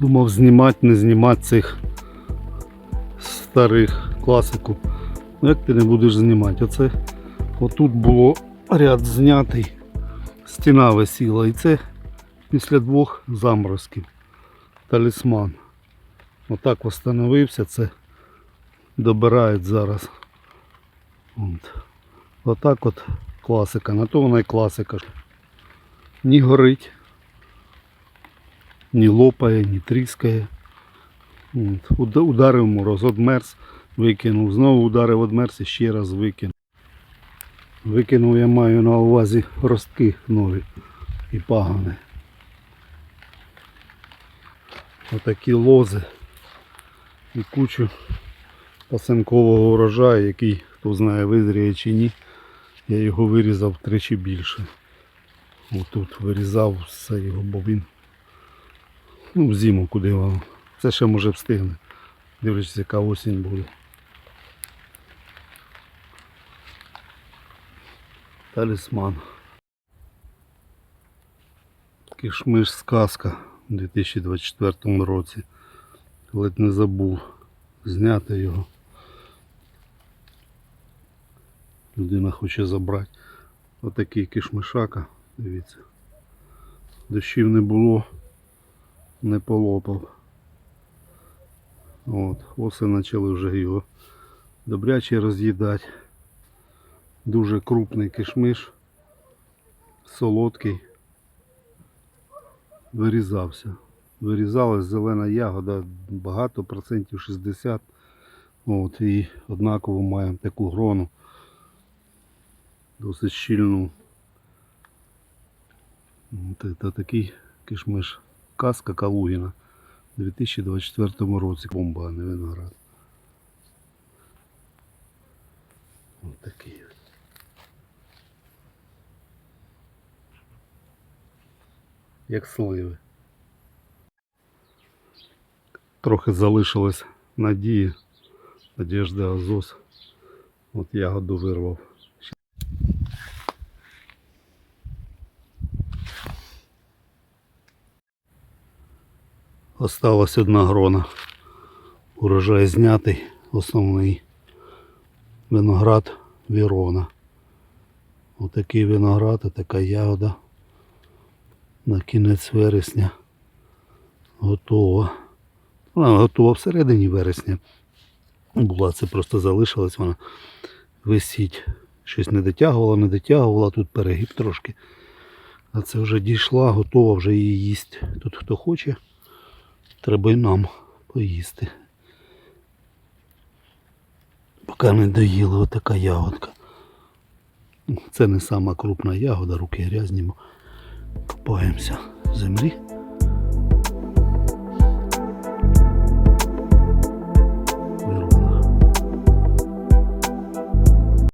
Думав знімати, не знімати цих старих класику. Ну як ти не будеш знімати? Оце отут було ряд знятий, стіна висіла. І це після двох заморозків. Талісман. Отак встановився, це добирають зараз. От. Отак от класика. На то вона і класика. Ні горить, ні лопає, ні тріскає. Ударив мороз, одмерз, викинув. Знову ударив одмерз і ще раз викинув. Викинув я маю на увазі ростки нові і пагани. Отакі лози і кучу пасенкового урожаю, який, хто знає, визріє чи ні. Я його вирізав втричі більше. Отут вирізав все його, бо він ну, зиму куди воно. Це ще може встигне. Дивлячись, яка осінь буде. Талісман. Кишмиш сказка у 2024 році. Ледь не забув зняти його. Людина хоче забрати. Отакий кишмишака, дивіться. Дощів не було, не полопав. От, оси почали вже його добряче роз'їдати. Дуже крупний кишмиш, солодкий. Вирізався. Вирізалась зелена ягода, багато процентів 60. От, і однаково маємо таку грону. Досить щільну. От, це такий кишмиш. Казка Калугіна. У 2024 році бомба, а не виноград. Ось такий. Як сливи. Трохи залишилось надії. Надіжда Азос. От ягоду вирвав. Осталась одна грона. Урожай знятий, основний виноград Вірона. Отакий виноград і така ягода. На кінець вересня готова. Вона готова всередині вересня. Була, це просто залишилась вона висіть. Щось не дотягувала, не дотягувала, тут перегиб трошки. А це вже дійшла, готова вже її їсть. Тут хто хоче, треба й нам поїсти. Поки не доїли отака ягодка. Це не сама крупна ягода, руки грязні. Копаємося в землі.